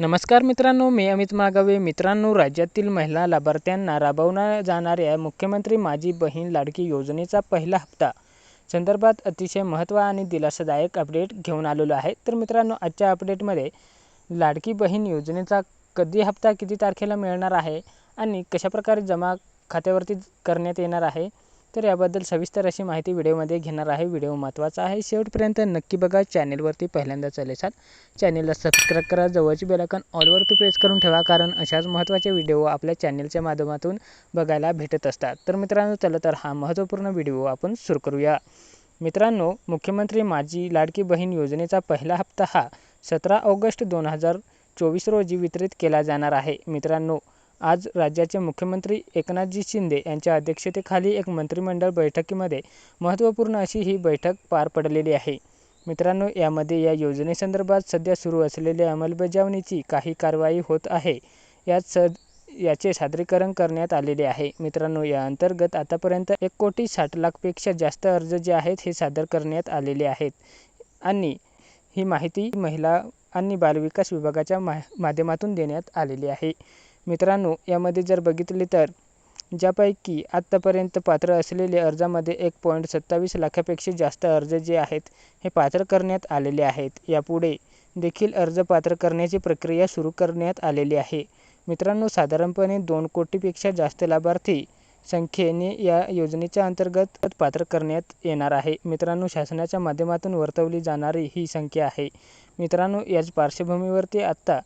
नमस्कार मित्रांनो मी अमित मागावे. मित्रांनो राज्यातील महिला लाभार्थ्यांना राबवल्या जाणाऱ्या मुख्यमंत्री माझी बहीण लाडकी योजनेचा पहिला हप्ता संदर्भात अतिशय महत्त्व आणि दिलासादायक अपडेट घेऊन आलेलो आहे. तर मित्रांनो आजच्या अपडेटमध्ये लाडकी बहीण योजनेचा कधी हप्ता किती तारखेला मिळणार आहे आणि कशाप्रकारे जमा खात्यावरती करण्यात येणार आहे? तर याबद्दल सविस्तर अशी माहिती व्हिडिओमध्ये घेणार आहे. व्हिडिओ महत्त्वाचा आहे. शेवटपर्यंत नक्की बघा चॅनेलवरती पहिल्यांदा चालेल चॅनेलला सबस्क्राईब करा. जवळची बेलाकन ऑलवरती प्रेस करून ठेवा कारण अशाच महत्त्वाचे व्हिडिओ आपल्या चॅनेलच्या माध्यमातून बघायला भेटत असतात. तर मित्रांनो चला तर हा महत्त्वपूर्ण व्हिडिओ आपण सुरू करूया. मित्रांनो मुख्यमंत्री माझी लाडकी बहीण योजनेचा पहिला हप्ता हा सतरा ऑगस्ट दोन हजार चोवीस रोजी वितरित केला जाणार आहे. मित्रांनो आज राज्याचे मुख्यमंत्री एकनाथजी शिंदे यांच्या अध्यक्षतेखाली एक मंत्रिमंडळ बैठकीमध्ये महत्त्वपूर्ण अशी ही बैठक पार पडलेली आहे. मित्रांनो यामध्ये या योजनेसंदर्भात सध्या सुरू असलेल्या अंमलबजावणीची काही कारवाई होत आहे. यात स याचे सादरीकरण करण्यात आलेले आहे. मित्रांनो या अंतर्गत आतापर्यंत एक कोटी साठ लाखपेक्षा जास्त अर्ज जे आहेत हे सादर करण्यात आलेले आहेत. आणि ही माहिती महिला आणि बालविकास विभागाच्या मा माध्यमातून देण्यात आलेली आहे. मित्रांनो यामध्ये जर बघितले तर ज्यापैकी आत्तापर्यंत पात्र असलेले अर्जामध्ये एक पॉईंट सत्तावीस लाखापेक्षा जास्त अर्ज जे आहेत हे पात्र करण्यात आलेले आहेत. यापुढे देखील अर्ज पात्र करण्याची प्रक्रिया सुरू करण्यात आलेली आहे. मित्रांनो साधारणपणे दोन कोटीपेक्षा जास्त लाभार्थी संख्येने या योजनेच्या अंतर्गत पात्र करण्यात येणार आहे. मित्रांनो शासनाच्या माध्यमातून वर्तवली जाणारी ही संख्या आहे. मित्रांनो याच पार्श्वभूमीवरती आत्ता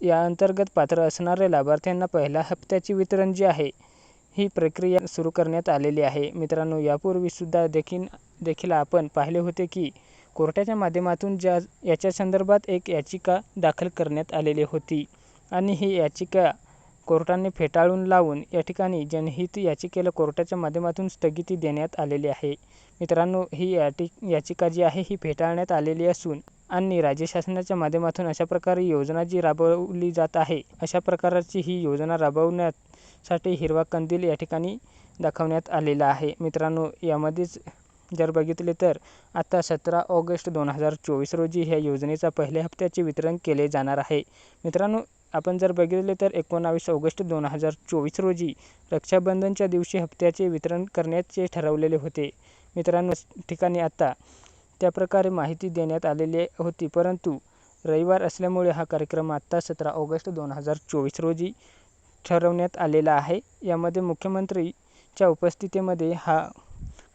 या अंतर्गत पात्र असणाऱ्या लाभार्थ्यांना पहिल्या हप्त्याचे वितरण जे आहे ही प्रक्रिया सुरू करण्यात आलेली आहे. मित्रांनो यापूर्वीसुद्धा देखील देखील आपण पाहिले होते की कोर्टाच्या माध्यमातून ज्या याच्या संदर्भात एक याचिका दाखल करण्यात आलेली होती आणि ही याचिका कोर्टाने फेटाळून लावून या ठिकाणी जनहित याचिकेला कोर्टाच्या माध्यमातून स्थगिती देण्यात आलेली आहे. मित्रांनो ही याटी याचिका जी आहे ही फेटाळण्यात आलेली असून आणि राज्य शासनाच्या माध्यमातून अशा प्रकारे योजना जी राबवली जात आहे अशा प्रकारची ही योजना राबवण्यासाठी हिरवा कंदील या ठिकाणी दाखवण्यात आलेला आहे. मित्रांनो यामध्येच जर बघितले तर आता सतरा ऑगस्ट दोन हजार चोवीस रोजी ह्या योजनेचा पहिल्या हप्त्याचे वितरण केले जाणार आहे. मित्रांनो आपण जर बघितले तर एकोणावीस ऑगस्ट दोन हजार चोवीस रोजी रक्षाबंधनच्या दिवशी हप्त्याचे वितरण करण्याचे ठरवलेले होते. मित्रांनो ठिकाणी आता त्याप्रकारे माहिती देण्यात आलेली होती. परंतु रविवार असल्यामुळे हा कार्यक्रम आत्ता सतरा ऑगस्ट दोन हजार चोवीस रोजी ठरवण्यात आलेला आहे. यामध्ये मुख्यमंत्रीच्या उपस्थितीमध्ये हा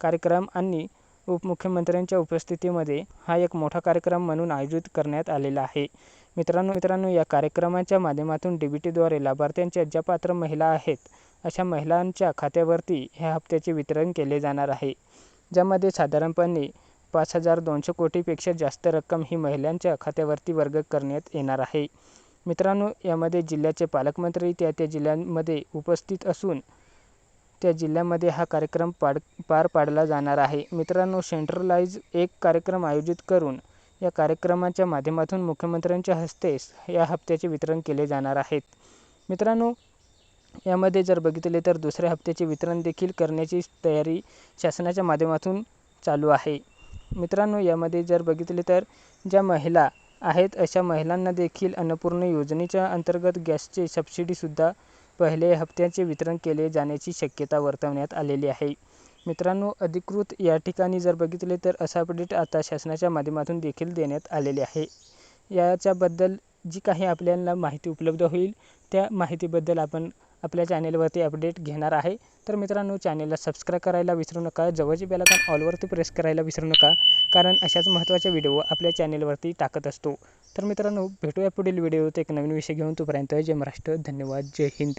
कार्यक्रम आणि उपमुख्यमंत्र्यांच्या उपस्थितीमध्ये हा एक मोठा कार्यक्रम म्हणून आयोजित करण्यात आलेला आहे. मित्रांनो मित्रांनो या कार्यक्रमाच्या माध्यमातून डी बी टीद्वारे लाभार्थ्यांच्या ज्या पात्र महिला आहेत अशा महिलांच्या खात्यावरती ह्या हप्त्याचे वितरण केले जाणार आहे ज्यामध्ये साधारणपणे पाच हजार दोनशे कोटीपेक्षा जास्त रक्कम ही महिलांच्या खात्यावरती वर्ग करण्यात येणार आहे. मित्रांनो यामध्ये जिल्ह्याचे पालकमंत्री त्या त्या जिल्ह्यांमध्ये उपस्थित असून त्या जिल्ह्यामध्ये हा कार्यक्रम पाड पार पाडला जाणार आहे. मित्रांनो सेंट्रलाइज एक कार्यक्रम आयोजित करून या कार्यक्रमाच्या माध्यमातून मुख्यमंत्र्यांच्या हस्ते या हप्त्याचे वितरण केले जाणार आहेत. मित्रांनो यामध्ये जर बघितले तर दुसऱ्या हप्त्याचे वितरण देखील करण्याची तयारी शासनाच्या माध्यमातून चालू आहे. मित्रांनो यामध्ये जर बघितले तर ज्या महिला आहेत अशा महिलांना देखील अन्नपूर्ण योजनेच्या अंतर्गत गॅसचे सबसिडीसुद्धा पहिले हप्त्याचे वितरण केले जाण्याची शक्यता वर्तवण्यात आलेली आहे. मित्रांनो अधिकृत या ठिकाणी जर बघितले तर असा अपडेट आता शासनाच्या माध्यमातून देखील देण्यात आलेले आहे. याच्याबद्दल जी काही आपल्याला माहिती उपलब्ध होईल त्या माहितीबद्दल आपण आपल्या चॅनेलवरती अपडेट घेणार आहे. तर मित्रांनो चॅनेलला सबस्क्राईब करायला विसरू नका. जवळची बेलायकॉन ऑलवरती प्रेस करायला विसरू नका. कारण अशाच महत्त्वाच्या व्हिडिओ आपल्या चॅनेलवरती टाकत असतो. तर मित्रांनो भेटूया पुढील व्हिडिओत एक नवीन विषय घेऊन. तोपर्यंत जय महाराष्ट्र. धन्यवाद. जय हिंद.